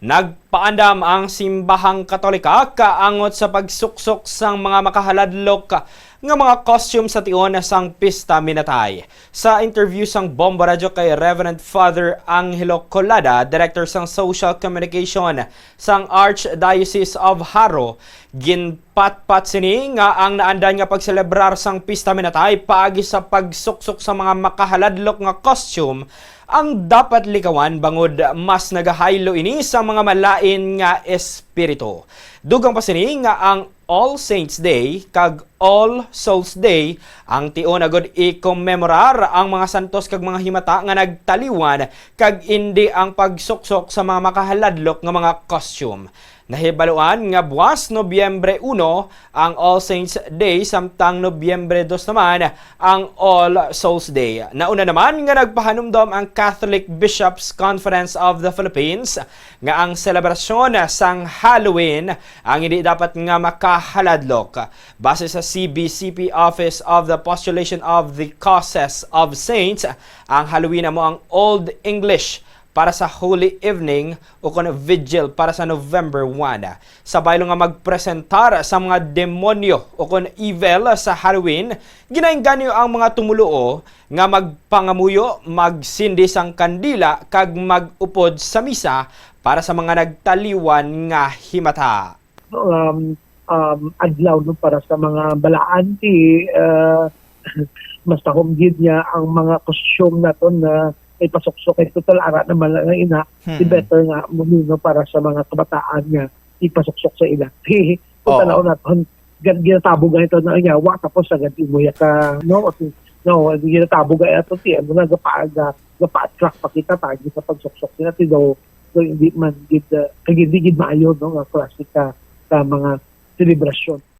nag Nagpaandam ang simbahang katolika kaangot sa pagsuksok sang mga makahaladlok nga mga costume sa tion sang pista minatay. Sa interview sang Bomba Radio kay Reverend Father Angelo Colada, Director sang Social Communication sang Archdiocese of Haro, ginpatpat sini nga ang naandan nga pagselebrar sang pista minatay paagi sa pagsuksok sa mga makahaladlok nga costume ang dapat likawan bangod mas nagahaylo ini sa mga malain nga espiritu. Dugang pa sini nga ang All Saints Day kag All Souls Day ang tion agod i-commemorar ang mga santos kag mga himata nga nagtaliwan kag indi ang pagsuksok sa mga makahaladlok nga mga costume. Nahibaluan nga buwas Nobyembre 1 ang All Saints Day samtang Nobyembre 2 naman ang All Souls Day. Nauna naman nga nagpahanumdom ang Catholic Bishops Conference of the Philippines nga ang selebrasyon sang Halloween ang hindi dapat nga makahaladlok. Base sa CBCP Office of the Postulation of the Causes of Saints, ang Halloween mo ang Old English para sa Holy Evening o kun Vigil para sa November 1. Sabay nga magpresentar sa mga demonyo o kun evil sa Halloween, ginainganyo ang mga tumuluo nga magpangamuyo, magsindi sang kandila kag magupod sa misa para sa mga nagtaliwan nga himata. um, um, adlaw no para sa mga balaan ti uh, mas tahomgid niya ang mga costume na to na ay pasok-sok kay total ara naman lang ang ina Hmm. better nga mumino para sa mga kabataan niya ipasok-sok sa ila kung Oo. tanaw naton gan ginatabo ganito na niya wa tapos agad imuya ka no no ginatabo ga ito ti ano na gapaaga gapa-attract pa kita tagi sa pagsuksok nila ti daw daw hindi man gid uh, kag hindi gid maayo no nga klasika sa mga selebrasyon